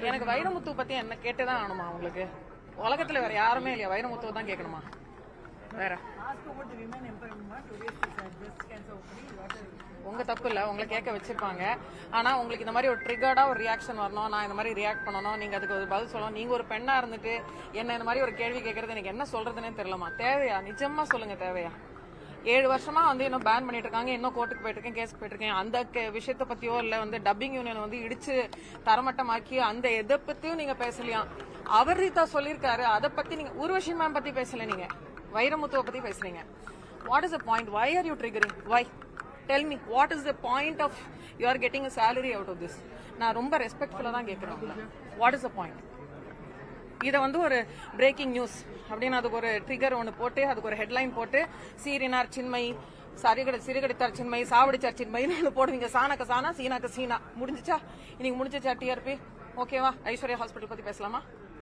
எனக்கு வைரமுத்து பத்தி என்ன கேட்டுதான் ஆகணுமா உங்களுக்கு? உலகத்துல வேற யாருமே இல்லையா? வைரமுத்துவை தான் கேட்கணுமா? வேற. உங்க தப்பு இல்ல. உங்களை கேட்க வச்சிருப்பாங்க. ஆனா உங்களுக்கு இந்த மாதிரி ஒரு ட்ரிகர்டா ஒரு ரியாக்ஷன் வரணும். நான் இந்த மாதிரி ரியாக்ட் பண்ணணும். நீங்க அதுக்கு ஒரு பதில் சொல்லணும். நீங்க ஒரு பெண்ணா இருந்துட்டு என்ன இந்த மாதிரி ஒரு கேள்வி கேட்கறது எனக்கு என்ன சொல்றதுன்னே தெரியலமா தேவையா? நிஜமா சொல்லுங்க தேவையா? ஏழு வருஷமா வந்து இன்னும் பேன் பண்ணிட்டு இருக்காங்க இன்னும் கோர்ட்டுக்கு போயிட்டு இருக்கேன் கேஸ் போயிட்டு இருக்கேன் அந்த விஷயத்த விஷயத்தை பத்தியோ இல்ல வந்து டப்பிங் யூனியன் வந்து இடிச்சு தரமட்டமாக்கி அந்த எதை பத்தியும் நீங்க பேசலையா? அவர் தான் சொல்லியிருக்காரு. அதை பத்தி நீங்க ஊர்வஷி மேம் பத்தி பேசல நீங்க. வைரமுத்துவ பத்தி பேசுறீங்க. What is the point why are you triggering why tell me what is the point of you are getting salary out of this நான் ரொம்ப ரெஸ்பெக்ட்ஃபுல்லாக தான் கேட்குறேன் வாட் இஸ் த பாயிண்ட் இதை வந்து ஒரு பிரேக்கிங் நியூஸ் அப்படின்னு அதுக்கு ஒரு ட்ரிகர் ஒன்று போட்டு அதுக்கு ஒரு ஹெட்லைன் போட்டு சீரினார் சின்மை சரிகடை சிறுகடித்தார் சின்மை சாவடிச்சார் சின்மைன்னு ஒன்று போடுவீங்க. சாணக்க சானா சீனாக்க சீனா. முடிஞ்சிச்சா? இன்னைக்கு முடிஞ்சிச்சா டிஆர்பி ஓகேவா ஐஸ்வர்யா ஹாஸ்பிட்டல் பற்றி பேசலாமா?